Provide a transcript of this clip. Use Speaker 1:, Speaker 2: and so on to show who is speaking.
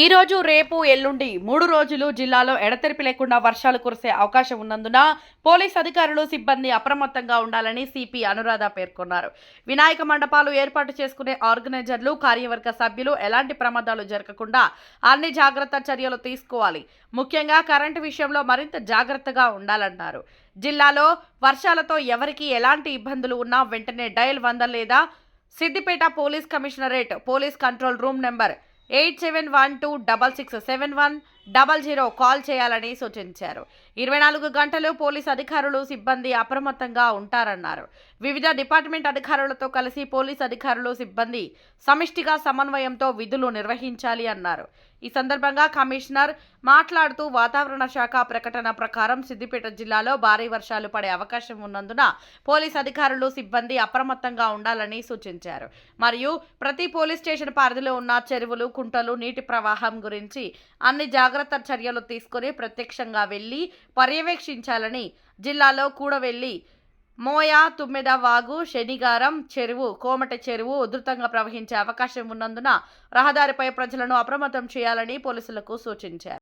Speaker 1: ఈ రోజు రేపు ఎల్లుండి మూడు రోజులు జిల్లాలో ఎడతెరిపి లేకుండా వర్షాలు కురిసే అవకాశం ఉన్నందున పోలీస్ అధికారులు సిబ్బంది అప్రమత్తంగా ఉండాలని సిపి అనురాధ పేర్కొన్నారు. వినాయక మండపాలు ఏర్పాటు చేసుకునే ఆర్గనైజర్లు కార్యవర్గ సభ్యులు ఎలాంటి ప్రమాదాలు జరగకుండా అన్ని జాగ్రత్త చర్యలు తీసుకోవాలి. ముఖ్యంగా కరెంటు విషయంలో మరింత జాగ్రత్తగా ఉండాలన్నారు. జిల్లాలో వర్షాలతో ఎవరికి ఎలాంటి ఇబ్బందులు ఉన్నా వెంటనే డయల్ వంద లేదా Siddipet police commissionerate police control room number eight seven one two double six seven one double zero call చేయాలని సూచించారు. ఇరవై నాలుగు గంటలు పోలీస్ అధికారులు సిబ్బంది అప్రమత్తంగా ఉంటారన్నారు. వివిధ డిపార్ట్మెంట్ అధికారులతో కలిసి పోలీస్ అధికారులు సిబ్బంది సమిష్టిగా సమన్వయంతో విధులు నిర్వహించాలి అన్నారు. ఈ సందర్భంగా కమిషనర్ మాట్లాడుతూ వాతావరణ శాఖ ప్రకటన ప్రకారం సిద్దిపేట జిల్లాలో భారీ వర్షాలు పడే అవకాశం ఉన్నందున పోలీస్ అధికారులు సిబ్బంది అప్రమత్తంగా ఉండాలని సూచించారు. మరియు ప్రతి పోలీస్ స్టేషన్ పరిధిలో ఉన్న చెరువులు కుంటలు నీటి ప్రవాహం గురించి అన్ని జాగ్రత్త చర్యలు తీసుకుని ప్రత్యక్షంగా వెళ్ళి పర్యవేక్షించాలని జిల్లాలో కూడా వెళ్ళి మోయ తుమ్మెద వాగు శనిగారం చెరువు కోమట చెరువు ఉధృతంగా ప్రవహించే అవకాశం ఉన్నందున రహదారిపై ప్రజలను అప్రమత్తం చేయాలని పోలీసులకు సూచించారు.